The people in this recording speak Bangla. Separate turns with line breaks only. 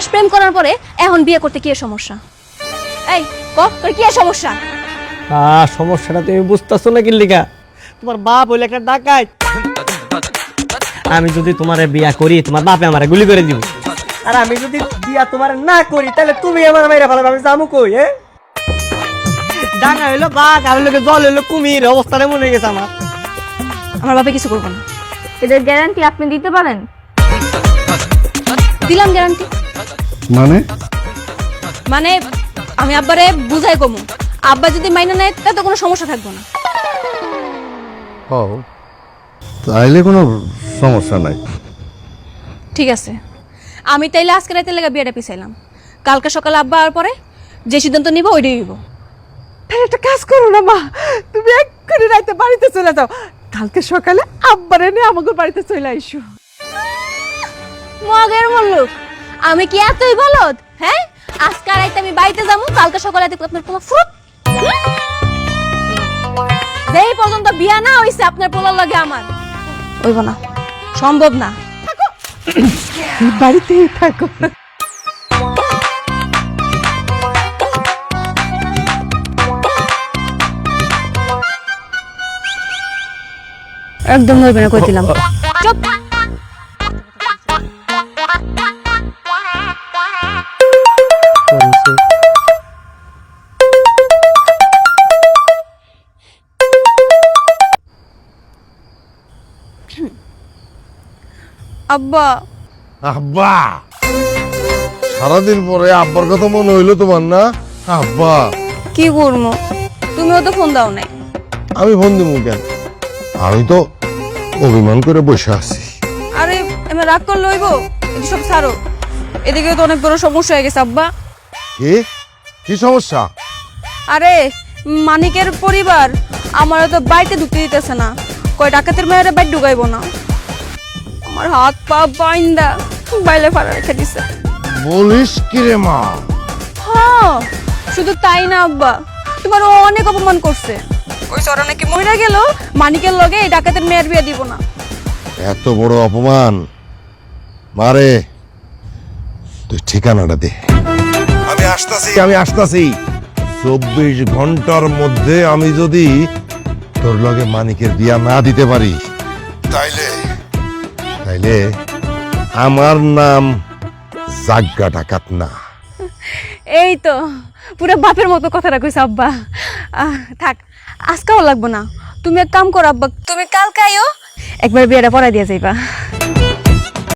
মাস প্রেম করার পরে এখন বিয়ে করতে কি সমস্যা? এই ক তোর কি সমস্যা?
আ সমস্যাটা তুমি বুঝতেছো না কিল্লিকা তোমার বাপ হইলে একটা ডাকাই আমি যদি তোমারে বিয়া করি তোমার বাপে আমারে গুলি করে দিব। আর আমি যদি বিয়া তোমার না করি তাহলে তুমি আমার মাইরা ফেলাবে আমি যাব কই হ্যাঁ ডাকা হইল বাঘ আর হইল জল হইল কুমির অবস্থাটা মনে হয়ে গেছে আমার।
আমার বাপে কিছু করব না।
এদের গ্যারান্টি আপনি দিতে পারেন?
দিলাম গ্যারান্টি
মানে?
মানে আমি আব্বারে বুঝাই কমু। আব্বা যদি মাইনে নেয় তাতে কোনো সমস্যা থাকবে না।
ও তাইলে কোনো সমস্যা নাই।
ঠিক আছে। আমি তাইলে আজকে রাতে লেগে বিয়েটা পিছাইলাম। কালকে সকালে আব্বা আর পরে যে সিদ্ধান্ত নিব ওইটাই নিব
তাহলে একটা কাজ করো না মা। তুমি এক্ষুনি রাইতে বাড়িতে চলে যাও। কালকে সকালে আব্বারে নিয়ে আমাকে বাড়িতে চলে আইসো।
মগের মল্লুক আমি কি এতই বলদ? হ্যাঁ? আজকে রাইতে আমি বাড়িতে যাব কালকে সকালে দেখব আপনার পোলা ফুট যেই পর্যন্ত বিয়া না হইছে আপনার পোলার লাগে আমার। হইব না। সম্ভব না।
বাড়িতেই থাকো।
একদম নড়বে না কই দিলাম? চুপ। আব্বা।
আব্বা! সারাদিন পরে আব্বার কথা মনে হইল তোমার না? আব্বা!
কি করব তুমিও তো ফোন দাও নাই।
আমি ফোন দিব কেন? আমি তো অভিমান করে বসে আছি।
আরে এমন রাগ করলে হইব? এটি সব ছাড়ো। এদিকে তো অনেক বড় সমস্যা হয়ে গেছে আব্বা।
কি? কি সমস্যা?
আরে মানিকের পরিবার আমার তো বাড়িতে ঢুকতে দিতেছে না। কয় ডাকাতের মেয়েরা বাইর ঢুকাইবো না। আমার হাত পা বাইন্দা বাইলে ফাড়া রেখে দিছে।
বলিস কি রে মা?
হ্যাঁ শুধু তাই না আব্বা। তোমার ও অনেক অপমান করছে। ওই চর নাকি মহিলা গেল মানিকের লগে এই ডাকাতের মেয়ের বিয়ে দিব না।
এত বড় অপমান। মারে তুই ঠিকানাটা দে। আমি আসতাছি। আমি আসতাছি। চব্বিশ ঘণ্টার মধ্যে আমি যদি তোর লগে মানিকের বিয়া না দিতে পারি। তাইলে? তাইলে আমার নাম জাগ্গা ডাকাত না।
এই তো পুরো বাপের মতো কথাটা কইছে আব্বা। আহ, থাক আজকাও লাগবো না। তুমি এক কাম করো আব্বা। তুমি কালকে আইও। একবার বিয়েটা পড়াই দিয়ে যাইবা।